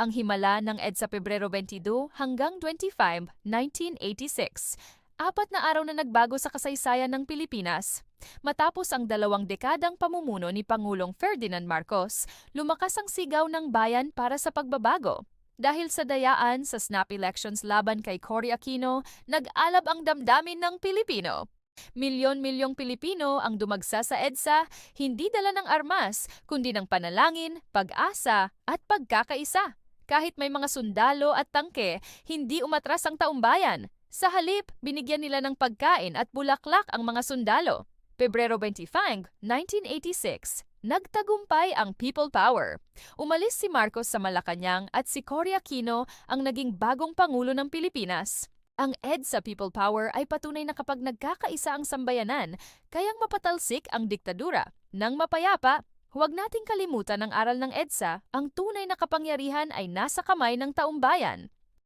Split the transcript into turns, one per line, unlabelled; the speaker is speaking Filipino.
ang himala ng EDSA Pebrero 22 hanggang 25, 1986. Apat na araw na nagbago sa kasaysayan ng Pilipinas. Matapos ang dalawang dekadang pamumuno ni Pangulong Ferdinand Marcos, lumakas ang sigaw ng bayan para sa pagbabago. Dahil sa dayaan sa snap elections laban kay Cory Aquino, nag-alab ang damdamin ng Pilipino. Milyon-milyong Pilipino ang dumagsa sa EDSA, hindi dala ng armas, kundi ng panalangin, pag-asa, at pagkakaisa. Kahit may mga sundalo at tangke, hindi umatras ang taumbayan. Sa halip, binigyan nila ng pagkain at bulaklak ang mga sundalo. Pebrero 25, 1986, nagtagumpay ang People Power. Umalis si Marcos sa Malacanang at si Cory Aquino ang naging bagong Pangulo ng Pilipinas. Ang EDSA People Power ay patunay na kapag nagkakaisa ang sambayanan, kayang mapatalsik ang diktadura. Nang mapayapa, huwag nating kalimutan ang aral ng EDSA, ang tunay na kapangyarihan ay nasa kamay ng taumbayan.